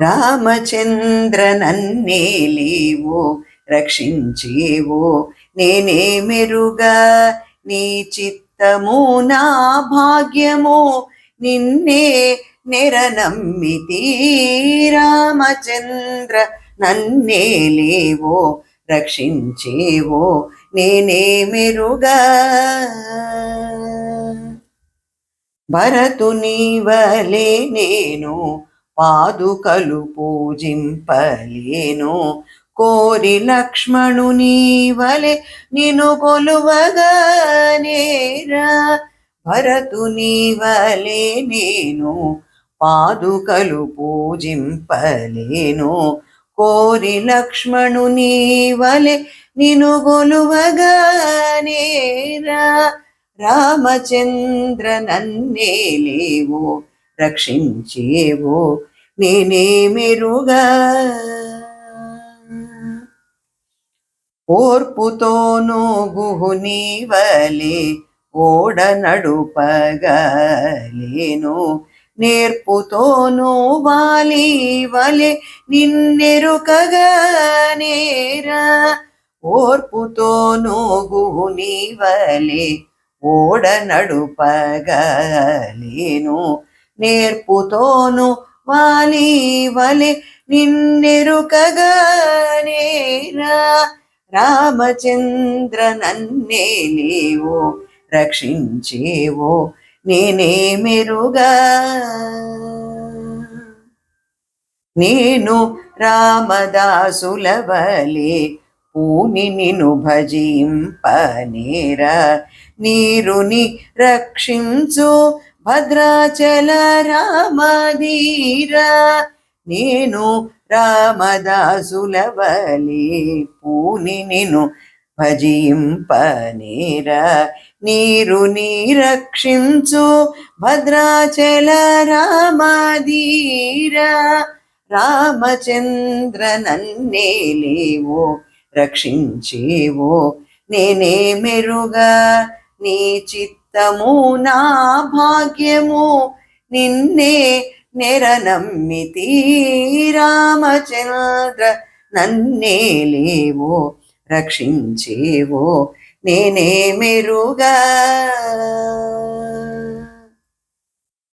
రామచంద్ర నన్నేలేవో రక్షించేవో నేనే మెరుగా నీ చిత్తము నా భాగ్యము నిన్నే నిరనమ్మితి రామచంద్ర నన్నేలేవో రక్షించేవో నేనే మెరుగా భరతుని వలే నేను పాదుకలు పూజింపలేను. కోరి లక్ష్మణుని వలె నిను కొలువగానేరా భరతుని వలె నేను పాదుకలు పూజింపలేను. కోరి లక్ష్మణుని వలె నిను గొలువగా నేరా. రామచంద్ర నన్నే లేవో రక్షించేవో నేనే మెరుగా ఓర్పుతోనూ గుహుని వలె ఓడ నడుపగలేను. నేర్పుతోనూ వాలి వలె నిన్నెరుకగా నేరా. ఓర్పుతోనూ గుహుని వలె ఓడ నడుపగలేను. నేర్పుతోనూ వాలి వలె నిన్నెరుకగానేరా రామచంద్ర నన్నే లేవో రక్షించేవో నేనే మెరుగా. నేను రామదాసుల వలె పూని నిను భజింపనేరా. నీరుని రక్షించు భద్రాచల రామధీరా నేను రామదాసులవలి పూని నిను భజింపనీర నీరు నీ రక్షించు భద్రాచల రామధీర రామచంద్ర నన్నే లేవో రక్షించేవో నేనే మెరుగా నీ చిత్తము నా భాగ్యము. నిన్నే నెరనమ్మితి రామచంద్ర నన్నే లేవో రక్షించేవో నేనే మెరుగా.